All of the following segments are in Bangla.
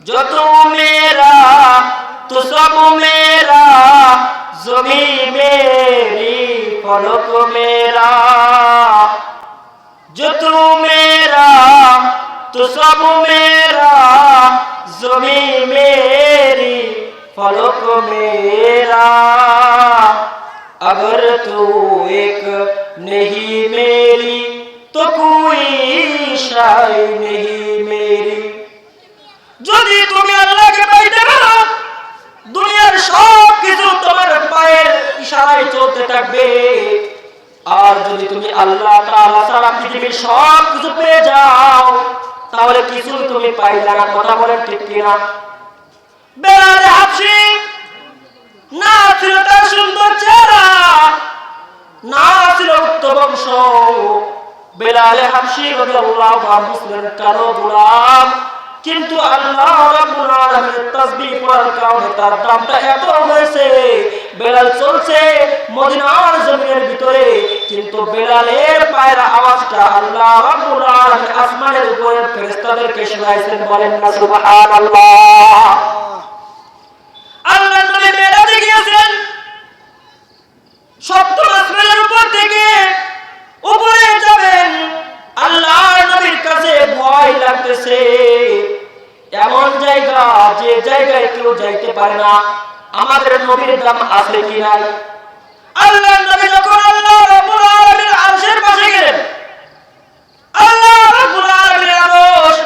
जो तू मेरा तो सब मेरा जमी मेरी फलक मेरा जो तू मेरा तो सब मेरा जमी मेरी फलक मेरा अगर तू एक नहीं मेरी तो कोई शाय नहीं मेरी যদি তুমি আল্লাহকে পাইতে পারো, দুনিয়ার সব কিছু তোমার পায়ের ইশারায় চলতে থাকবে। আর যদি তুমি আল্লাহ তাআলা ছাড়া পৃথিবীর সব কিছু পেয়ে যাও, তাহলে কিছু তুমি পাইলে না, কথা বলেন ঠিক কিনা? বেলাল হাফসি, না ছিল তার সুন্দর চেহারা, না ছিল উত্তম বংশ বেলালে হাফসি রাদিয়াল্লাহু আনহু ছিলেন কারও গোলাম। কিন্তু আল্লাহ রাব্বুল তাসবিহ পড়ার কারণে তার দামটা এত হয়েছে। বেলাল চলছে মদিনার জমিনের ভিতরে, কিন্তু বেলালের পায়ের আওয়াজটা আল্লাহ রাব্বুল আলামিন আসমানের উপরে ফেরেশতাদেরকে শোনাইছেন, বলেন না সুবহানাল্লাহ আল্লাহ নবী মেরাজে গিয়েছেন সপ্তম আসমানের উপর থেকে উপরে যাবেন আল্লাহ নবীর কাছে ভয় লাগতেছে এমন জায়গা যে জায়গায় কেউ যাইতে পারে না, আমাদের নবীর দাম আছে কি নাই? আল্লাহ নবী যখন আল্লাহ রাব্বুল আলামিনের আরশের পাশে গেলেন, আল্লাহ রাব্বুল আলামিনের আরশ,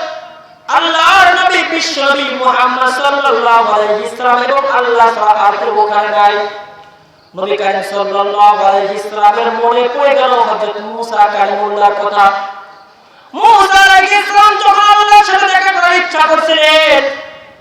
আল্লাহর নবী বিশ্ব নবী মুহাম্মদ সাল্লাল্লাহু আলাইহি সাল্লাম এবং আল্লাহ কেউ ওখানে নাই। নবী কারীম সাল্লাল্লাহু আলাইহি সাল্লামের মনে পড়ে গেল হযরত মুসা কালিমুল্লাহর কথা। মুসা আলাইহিস সালাম যখন আল্লাহর সাথে দেখা করার ইচ্ছা করছিলেন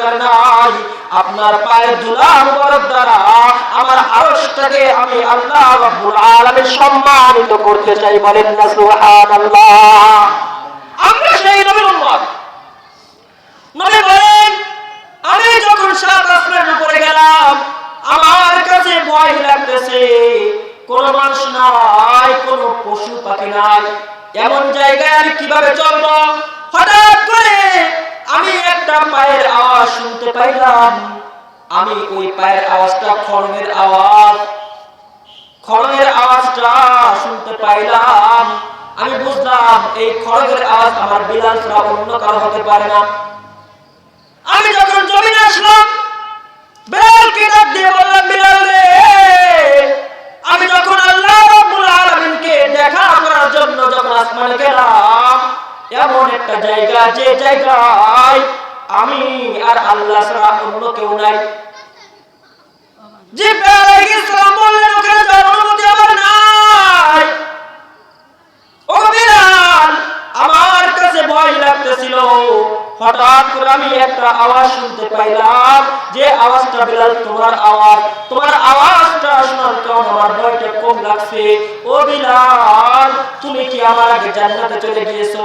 দরকার নাই। আপনার পায়ের ধুলা মুবারক দ্বারা আমার আরশটাকে আমি আল্লাহ রাব্বুল আলামিন সম্মানিত করতে চাই। বলেন না, সুবহানাল্লাহ। আমরা সেই নবীর উম্মত। নবী বলেন, আমি যখন সাত আসমানের উপরে গেলাম, আমার কাছে ভয় লাগতেছে। কোন মানুষ নাই, কোন পশু পাখি নাই। এমন জায়গায় আমি কীভাবে চলবো? হঠাৎ করে আমি একটা পায়ের আওয়াজ শুনতে পাইলাম। আমি ওই পায়ের আওয়াজটা খড়মের আওয়াজ খড়মের আওয়াজটা শুনতে পাইলাম। আমি বুঝলাম এই খড়গের আওয়াজ আমার বিলাল ছাড়া অন্য কারও হতে পারে না। আমি যখন জমিনে আসলাম বেলালকে ডাক দিয়ে বললাম, বেলাল রে, আমি যখন আল্লাহ রাব্বুল আলামিনকে দেখা করার জন্য যখন আসমানে গেলাম এমন একটা জায়গা, যে জায়গায় আমি আর আল্লাহ ছাড়া অন্য কেউ নাই। যে অনুমতি আমার নাই। ও আমার কাছে ভয় লাগতেছিল। হঠাৎ করে আমি একটা আওয়াজ শুনতে পাইলাম, যে আওয়াজটা তোমার আওয়াজ, তোমার আওয়াজটা শোনার কারণ আমার ভয়টা কম লাগছে। ও তুমি কি আমার আগে জান্নাতে চলে গিয়েছো?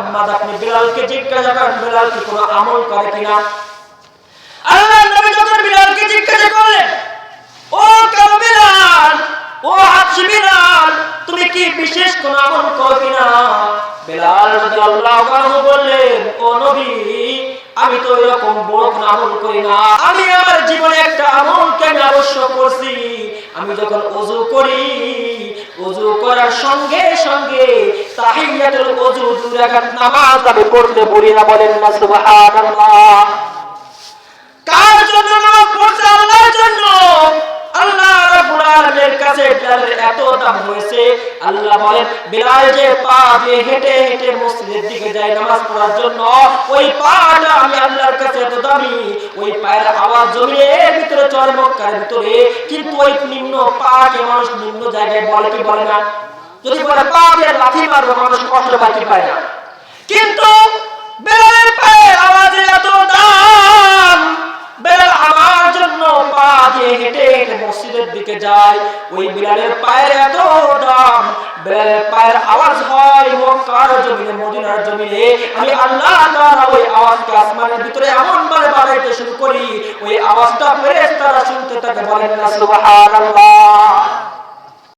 মুহাম্মদ, আপনি বিলালকে জিজ্ঞাসা করেন, বিলাল কি কোনো আমল করে কিনা? আল্লাহ নবী যখন বিলালকে জিজ্ঞাসা করলেন, ও কাল বিলাল, ও হাফসি বিলাল, তুমি কি বিশেষ কোনো আমল করো কিনা? বিলাল রাদিয়াল্লাহু আনহু বললেন, ও নবী আমি তো এরকম বড় আমল করি না। আমি আমার জীবনে একটা আমলকে আমি অবশ্য করছি? আমি যখন অজু করি, অজু করার সঙ্গে সঙ্গে তাহিয়াতুল ওযু দুই রাকাত নামাজ আমি পড়তে বলি না বলেন না, সুবহানাল্লাহ। কার জন্য এত দাম হয়েছে। আল্লাহ বলেন, বিলাল যে পা দিয়ে হেঁটে হেঁটে মসজিদের দিকে যায় নামাজ পড়ার জন্য, ওই পাটা আমি আল্লাহর কাছে এত দামি ওই পায়ের আওয়াজ জমিনের ভিতরে চলে ভিতরে। কিন্তু ওই নিম্ন পাকে মানুষ নিম্ন জায়গায় বলে কি বলে না? যদি বলে, পা দিয়ে লাথি মারবে, মানুষ কষ্ট বাকি পায় না। কিন্তু বেলালের মসজিদের দিকে যায়। ওই বিড়ালের পায়ের এত দাম। বিড়ালের পায়ের আওয়াজ হয় মক্কার জমিনে, মদিনার জমিনে। আমি আল্লাহ তাআলা ওই আওয়াজকে আসমানের ভিতরে এমন ভাবে বাড়াইতে শুরু করি। ওই আওয়াজটা ফেরেশতারা শুনতে থাকে, বলেন না সুবহানাল্লাহ।